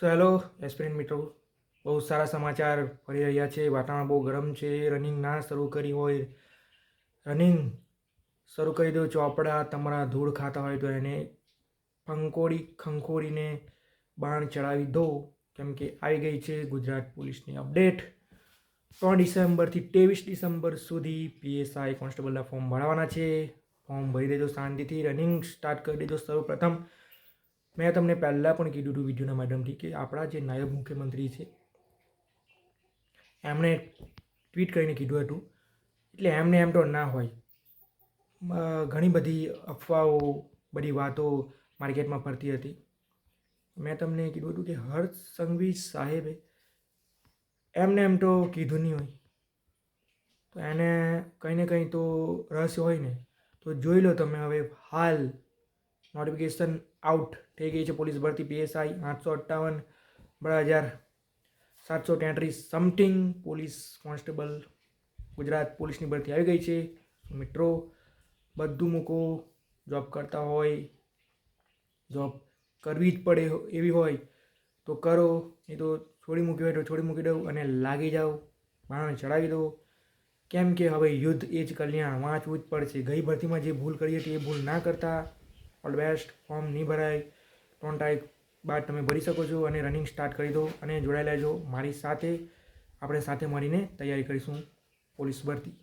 So hello aspirant મિત્રો. બહુ સારા સમાચાર ફરી રહ્યા છે. વાતાવરણ બહુ ગરમ છે. રનિંગ ના શરૂ કરી હોય. રનિંગ શરૂ કરી દો ચોપડા તમારા ધૂળ ખાતા હોય તો એને ફંકોડી ખંખોડીને બાણ ચડાવી દો. કેમ કે આવી ગઈ છે ગુજરાત પોલીસની અપડેટ. ત્રણ ડિસેમ્બરથી ત્રેવીસ ડિસેમ્બર સુધી પીએસઆઈ કોન્સ્ટેબલના ફોર્મ ભરવાના છે. ફોર્મ ભરી દેજો શાંતિથી. રનિંગ સ્ટાર્ટ કરી દેજો સૌપ્રથમ મેં તમને પહેલાં પણ કીધું હતું વિડીયોના માધ્યમથી કે આપણા જે નાયબ મુખ્યમંત્રી છે, એમણે ટ્વીટ કરીને કીધું હતું, એટલે એમને એમ તો ના હોય. ઘણી બધી અફવાઓ, બધી વાતો માર્કેટમાં ફરતી હતી. મેં તમને કીધું હતું કે હર્ષ સંઘવી સાહેબે એમને એમ તો કીધું નહીં હોય. તો એને કંઈ ને કંઈ તો રસ હોય ને. તો જોઈ લો તમે હવે હાલ નોટિફિકેશન આઉટ થઈ ગઈ છે. પોલીસ ભરતી પીએસઆઈ આઠસો અઠ્ઠાવન બે હજાર સાતસો તેત્રીસ સમથિંગ પોલીસ કોન્સ્ટેબલ ગુજરાત પોલીસની ભરતી આવી ગઈ છે. મિત્રો, બધું મૂકો જોબ કરતા હોય જોબ કરવી જ પડે એવી હોય તો કરો નહીં તો છોડી મૂકી હોય તો છોડી મૂકી દઉં અને લાગી જાઓ બાણ ચડાવી દો. કેમ કે હવે યુદ્ધ એ જ કલ્યાણ વાંચવું જ પડશે. ગઈ ભરતીમાં જે ભૂલ કરી હતી એ ભૂલ ના કરતા ઓલ બેસ્ટ, ફોર્મ નહીં ભરાય ત્રણ તારીખ બાદ તમે ભરી શકો છો અને રનિંગ સ્ટાર્ટ કરી દો અને જોડાયેલા જો મારી સાથે, આપણે સાથે મળીને તૈયારી કરીશું પોલીસ ભરતી.